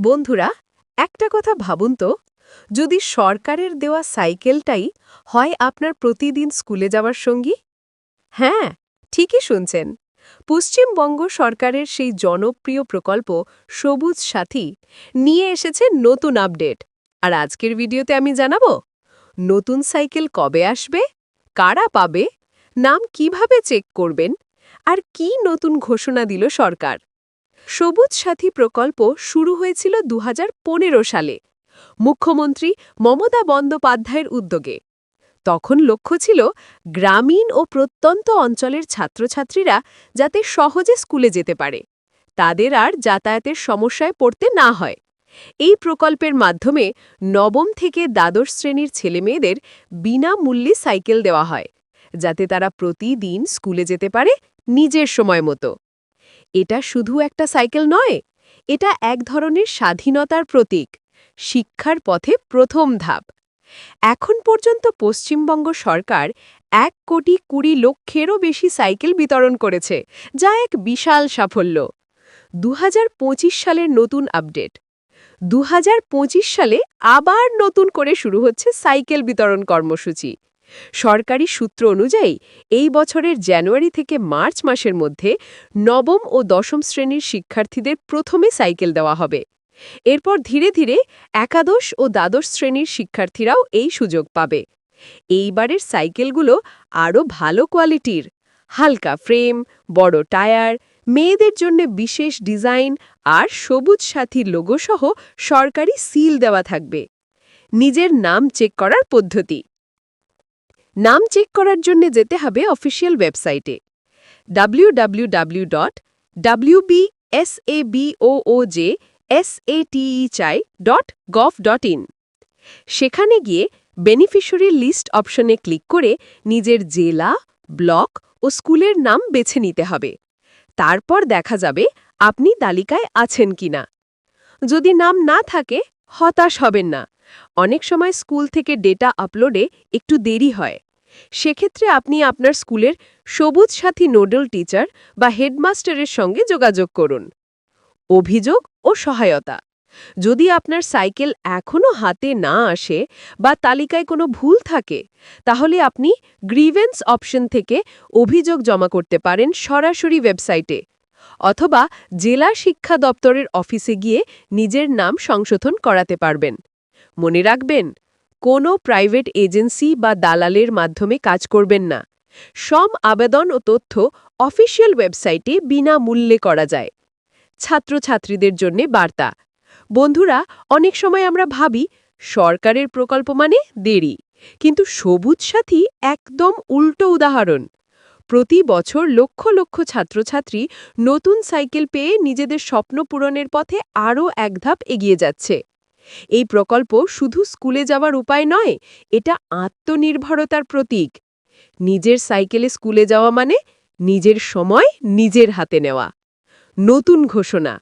বন্ধুরা, একটা কথা ভাবুন তো, যদি সরকারের দেওয়া সাইকেলটাই হয় আপনার প্রতিদিন স্কুলে যাওয়ার সঙ্গী? হ্যাঁ ঠিকই শুনছেন। পশ্চিমবঙ্গ সরকারের সেই জনপ্রিয় প্রকল্প সবুজ সাথী নিয়ে এসেছে নতুন আপডেট। আর আজকের ভিডিওতে আমি জানাব, নতুন সাইকেল কবে আসবে, কারা পাবে, নাম কীভাবে চেক করবেন, আর কি নতুন ঘোষণা দিল সরকার। সবুজ সাথী প্রকল্প শুরু হয়েছিল দু হাজার পনেরো সালে। মুখ্যমন্ত্রী মমতা বন্দ্যোপাধ্যায়ের উদ্যোগে। তখন লক্ষ্য ছিল গ্রামীণ ও প্রত্যন্ত অঞ্চলের ছাত্রছাত্রীরা যাতে সহজে স্কুলে যেতে পারে। তাদের আর যাতায়াতের সমস্যায় পড়তে না হয়। এই প্রকল্পের মাধ্যমে নবম থেকে দ্বাদশ শ্রেণির ছেলেমেয়েদের বিনামূল্যে সাইকেল দেওয়া হয়, যাতে তারা প্রতিদিন স্কুলে যেতে পারে নিজের সময় মতো। এটা শুধু একটা সাইকেল নয়, এটা এক ধরনের স্বাধীনতার প্রতীক, শিক্ষার পথে প্রথম ধাপ। এখন পর্যন্ত পশ্চিমবঙ্গ সরকার এক কোটি কুড়ি লক্ষেরও বেশি সাইকেল বিতরণ করেছে, যা এক বিশাল সাফল্য। দু হাজার পঁচিশ সালের নতুন আপডেট। দু হাজার পঁচিশ সালে আবার নতুন করে শুরু হচ্ছে সাইকেল বিতরণ কর্মসূচি। সরকারি সূত্র অনুযায়ী, এই বছরের জানুয়ারি থেকে মার্চ মাসের মধ্যে নবম ও দশম শ্রেণির শিক্ষার্থীদের প্রথমে সাইকেল দেওয়া হবে। এরপর ধীরে ধীরে একাদশ ও দ্বাদশ শ্রেণির শিক্ষার্থীরাও এই সুযোগ পাবে। এইবারের সাইকেলগুলো আরও ভালো কোয়ালিটির, হালকা ফ্রেম, বড় টায়ার, মেয়েদের জন্য বিশেষ ডিজাইন আর সবুজ সাথীর লোগোসহ সরকারি সিল দেওয়া থাকবে। নিজের নাম চেক করার পদ্ধতি। নাম চেক করার জন্য যেতে হবে অফিসিয়াল ওয়েবসাইটে। www dot wbsabooj dot gov dot in সেখানে গিয়ে বেনিফিশরি লিস্ট অপশনে ক্লিক করে নিজের জেলা ব্লক ও স্কুলের নাম বেছে নিতে হবে। তারপর দেখা যাবে আপনি তালিকায় আছেন কিনা। যদি নাম না থাকে, হতাশ হবেন না। অনেক সময় স্কুল থেকে ডেটা আপলোডে একটু দেরি হয়। সেক্ষেত্রে আপনি আপনার স্কুলের সবুজ সাথী নোডাল টিচার বা হেডমাস্টারের সঙ্গে যোগাযোগ করুন। অভিযোগ ও সহায়তা। যদি আপনার সাইকেল এখনও হাতে না আসে বা তালিকায় কোনো ভুল থাকে, তাহলে আপনি গ্রিভেন্স অপশন থেকে অভিযোগ জমা করতে পারেন সরাসরি ওয়েবসাইটে অথবা জেলা শিক্ষা দপ্তরের অফিসে গিয়ে নিজের নাম সংশোধন করাতে পারবেন। মনে রাখবেন কোনো প্রাইভেট এজেন্সি বা দালালের মাধ্যমে কাজ করবেন না। সব আবেদন ও তথ্য অফিসিয়াল ওয়েবসাইটে বিনামূল্যে করা যায়। ছাত্রছাত্রীদের জন্য বার্তা। বন্ধুরা, অনেক সময় আমরা ভাবি, সরকারের প্রকল্প মানে দেরি। কিন্তু সবুজ সাথী একদম উল্টো উদাহরণ। প্রতি বছর লক্ষ লক্ষ ছাত্রছাত্রী নতুন সাইকেল পেয়ে নিজেদের স্বপ্ন পূরণের পথে আরও এক ধাপ এগিয়ে যাচ্ছে। এই প্রকল্প শুধু স্কুলে যাওয়ার উপায় নয়, এটা আত্মনির্ভরতার প্রতীক। নিজের সাইকেলে স্কুলে যাওয়া মানে নিজের সময় নিজের হাতে নেওয়া। নতুন ঘোষণা।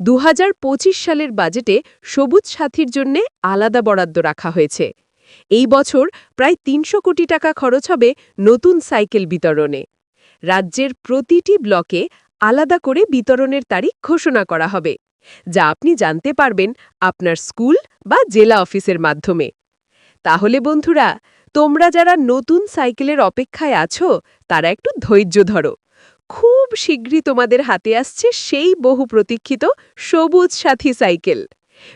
দু হাজার পঁচিশ সালের বাজেটে সবুজ সাথীর জন্য আলাদা বরাদ্দ রাখা হয়েছে। এই বছর প্রায় তিনশো কোটি টাকা খরচ হবে নতুন সাইকেল বিতরণে। রাজ্যের প্রতিটি ব্লকে আলাদা করে বিতরণের তারিখ ঘোষণা করা হবে, যা আপনি জানতে পারবেন আপনার স্কুল বা জেলা অফিসের মাধ্যমে। তাহলে বন্ধুরা, তোমরা যারা নতুন সাইকেলের অপেক্ষায় আছো, তারা একটু ধৈর্য ধরো। খুব শীঘ্রই তোমাদের হাতে আসছে সেই বহু প্রতীক্ষিত সবুজ সাথী সাইকেল।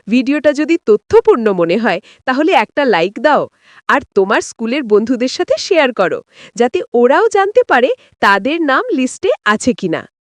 ভিডিওটা যদি তথ্যপূর্ণ মনে হয়, তাহলে একটা লাইক দাও আর তোমার স্কুলের বন্ধুদের সাথে শেয়ার করো, যাতে ওরাও জানতে পারে তাদের নাম লিস্টে আছে কিনা।